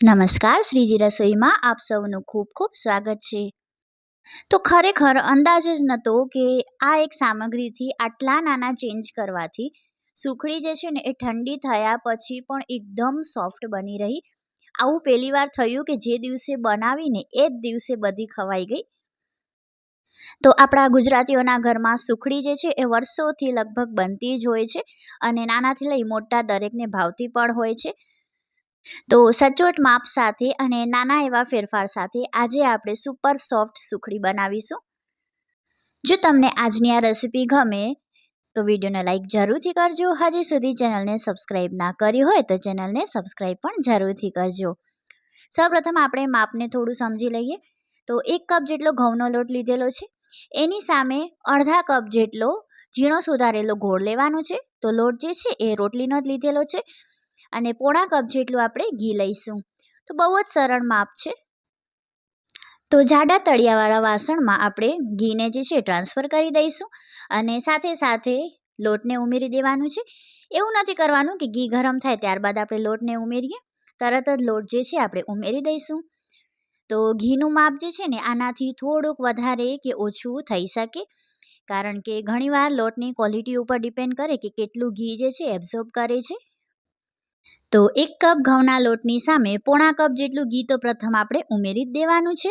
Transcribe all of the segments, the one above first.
નમસ્કાર, શ્રીજી રસોઈમાં આપ સૌનું ખૂબ ખૂબ સ્વાગત છે. તો ખરેખર અંદાજ જ નહોતો કે આ એક સામગ્રીથી આટલા નાના ચેન્જ કરવાથી સુખડી જે છે ને એ ઠંડી થયા પછી પણ એકદમ સોફ્ટ બની રહી. આવું પહેલી વાર થયું કે જે દિવસે બનાવીને એ જ દિવસે બધી ખવાઈ ગઈ. તો આપણા ગુજરાતીઓના ઘરમાં સુખડી જે છે એ વર્ષોથી લગભગ બનતી જ હોય છે અને નાનાથી લઈ મોટા દરેકને ભાવતી પણ હોય છે. તો સચોટ માપ સાથે અને નાના એવા ફેરફાર સાથે આજે આપણે સુપર સોફ્ટ સુખડી બનાવીશું. જો તમને આજની આ રેસીપી ગમે, તો વિડીયોને લાઇક જરૂરથી કરજો. હજી સુધી ચેનલને સબસ્ક્રાઈબ ના કરી હોય તો ચેનલને સબસ્ક્રાઈબ પણ જરૂરથી કરજો. સૌપ્રથમ આપણે માપને થોડું સમજી લઈએ. તો એક કપ જેટલો ઘઉંનો લોટ લીધેલો છે. એની સામે અડધા કપ જેટલો ઝીણો સુધારેલો ગોળ લેવાનો છે. તો લોટ જે છે એ રોટલીનો જ લીધેલો છે. અને પોણા કપ જેટલું આપણે ઘી લઈશું. તો બહુ જ સરળ માપ છે. તો જાડા તળિયાવાળા વાસણમાં આપણે ઘીને જે છે ટ્રાન્સફર કરી દઈશું અને સાથે સાથે લોટને ઉમેરી દેવાનું છે. એવું નથી કરવાનું કે ઘી ગરમ થાય ત્યારબાદ આપણે લોટને ઉમેરીએ. તરત જ લોટ જે છે આપણે ઉમેરી દઈશું. તો ઘીનું માપ જે છે ને આનાથી થોડુંક વધારે કે ઓછું થઈ શકે. કારણ કે ઘણીવાર લોટની ક્વોલિટી ઉપર ડિપેન્ડ કરે કે કેટલું ઘી જે છે એબ્ઝોર્બ કરે છે. તો એક કપ ઘઉંના લોટની સામે પોણા કપ જેટલું ઘી તો પ્રથમ આપણે ઉમેરી દેવાનું છે.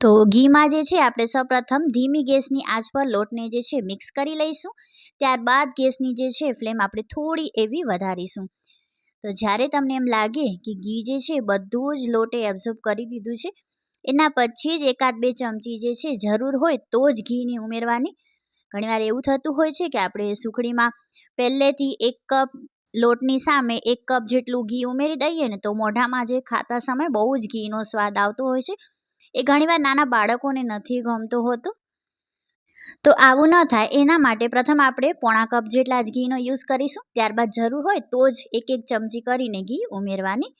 તો ઘીમાં જે છે આપણે સૌપ્રથમ ધીમી ગેસની આંચ પર લોટને જે છે મિક્સ કરી લઈશું. ત્યારબાદ ગેસની જે છે ફ્લેમ આપણે થોડી એવી વધારીશું. તો જ્યારે તમને એમ લાગે કે ઘી જે છે બધું જ લોટે એબ્ઝોર્બ કરી દીધું છે, એના પછી જ એકાદ બે ચમચી જે છે જરૂર હોય તો જ ઘીની ઉમેરવાની. ઘણીવાર એવું થતું હોય છે કે આપણે સુખડીમાં પહેલેથી એક કપ લોટની સામે એક કપ જેટલું ઘી ઉમેરી દઈએ ને તો મોઢામાં જે ખાતા સમય બહુ જ ઘીનો સ્વાદ આવતો હોય છે. એ ઘણીવાર નાના બાળકોને નથી ગમતો હોતો. તો આવું ન થાય. એના માટે પ્રથમ આપણે પોણા કપ જેટલા જ ઘીનો યુઝ કરીશું. ત્યારબાદ જરૂર હોય તો જ એક એક ચમચી કરીને ઘી ઉમેરવાની.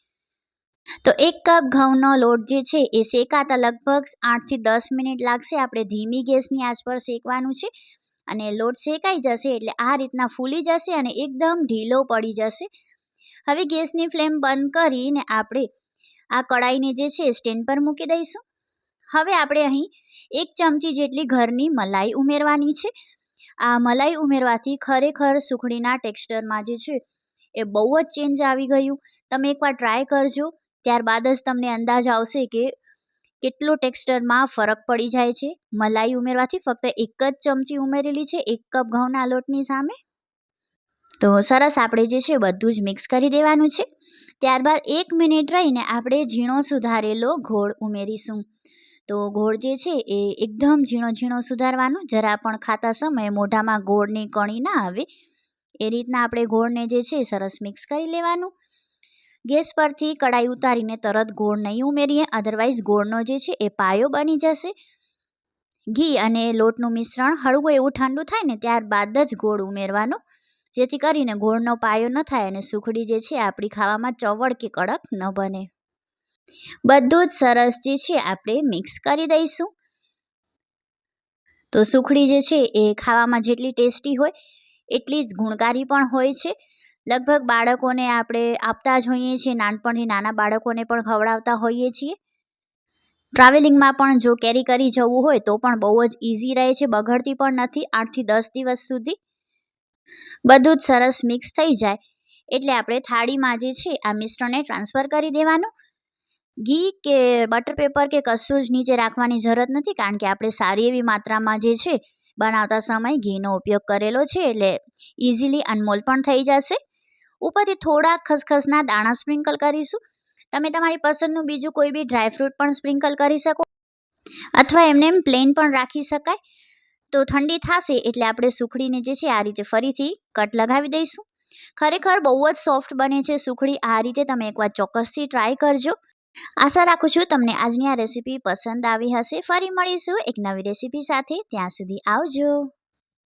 તો એક કપ ઘઉંનો લોટ જે છે એ શેકાતા લગભગ આઠથી દસ મિનિટ લાગશે. આપણે ધીમી ગેસની આંચ પર શેકવાનું છે. અને લોટ શેકાઈ જશે એટલે આ રીતના ફૂલી જશે અને એકદમ ઢીલો પડી જશે. હવે ગેસની ફ્લેમ બંધ કરીને આપણે આ કડાઈને જે છે સ્ટેન્ડ પર મૂકી દઈશું. હવે આપણે અહીં એક ચમચી જેટલી ઘરની મલાઈ ઉમેરવાની છે. આ મલાઈ ઉમેરવાથી ખરેખર સુખડીના ટેક્સચરમાં જે છે એ બહુ જ ચેન્જ આવી ગયું. તમે એકવાર ટ્રાય કરજો. ત્યારબાદ જ તમને અંદાજ આવશે કે કેટલો ટેક્સચરમાં ફરક પડી જાય છે? મલાઈ ઉમેરવાથી ફક્ત એક જ ચમચી ઉમેરેલી છે, એક કપ ઘઉંના લોટની સામે? તો સરસ, આપણે જે છે બધું જ મિક્સ કરી દેવાનું છે. ત્યારબાદ એક મિનિટ રહીને આપણે ઝીણો સુધારેલો ઘોળ ઉમેરીશું. તો ગોળ જે છે એ એકદમ ઝીણો ઝીણો સુધારવાનો, જરા પણ ખાતા સમયે મોઢામાં ગોળની કણી ના આવે. એ રીતના આપણે ગોળને જે છે સરસ મિક્સ કરી લેવાનું. ગેસ પરથી કડાઈ ઉતારીને તરત ગોળ નહીં ઉમેરીએ અધરવાઇઝ ગોળનો જે છે એ પાયો બની જશે. ઘી અને લોટનું મિશ્રણ હળવું એવું ઠંડુ થાય ને ત્યારબાદ જ ગોળ ઉમેરવાનો, જેથી કરીને ગોળનો પાયો ન થાય અને સુખડી જે છે આપણી ખાવામાં ચવડ કે કડક ન બને. બધું જ સરસ જે છે આપણે મિક્સ કરી દઈશું. તો સુખડી જે છે એ ખાવામાં જેટલી ટેસ્ટી હોય, એટલી જ ગુણકારી પણ હોય છે. લગભગ બાળકોને આપણે આપતા જ હોઈએ છીએ, નાનપણથી નાના બાળકોને પણ ખવડાવતા હોઈએ છીએ. ટ્રાવેલિંગમાં પણ જો કેરી કરી જવું હોય તો પણ બહુ જ ઇઝી રહે છે, બગડતી પણ નથી, આઠથી દસ દિવસ સુધી બધું જ સરસ મિક્સ થઈ જાય. એટલે આપણે થાળીમાં જે છે, આ મિશ્રણને ટ્રાન્સફર કરી દેવાનું. ઘી કે બટર પેપર કે કશું જ નીચે રાખવાની જરૂરત નથી, કારણ કે આપણે સારી એવી માત્રામાં જે છે, બનાવતા સમય ઘીનો ઉપયોગ કરેલો છે, એટલે ઇઝીલી અનમોલ પણ થઈ જશે. ઉપરથી થોડા ખસખસના દાણા સ્પ્રિંકલ કરીશું. તમે તમારી પસંદનું બીજું કોઈ બી ડ્રાયફ્રૂટ પણ સ્પ્રિંકલ કરી શકો. અથવા એમને એમ પ્લેન પણ રાખી શકાય. તો ઠંડી થશે એટલે આપણે સુખડીને જે છે આ રીતે ફરીથી કટ લગાવી દઈશું. ખરેખર બહુ જ સોફ્ટ બને છે સુખડી. આ રીતે તમે એકવાર ચોક્કસથી ટ્રાય કરજો. આશા રાખું છું તમને આજની આ રેસીપી પસંદ આવી હશે. ફરી મળીશું એક નવી રેસીપી સાથે. ત્યાં સુધી આવજો.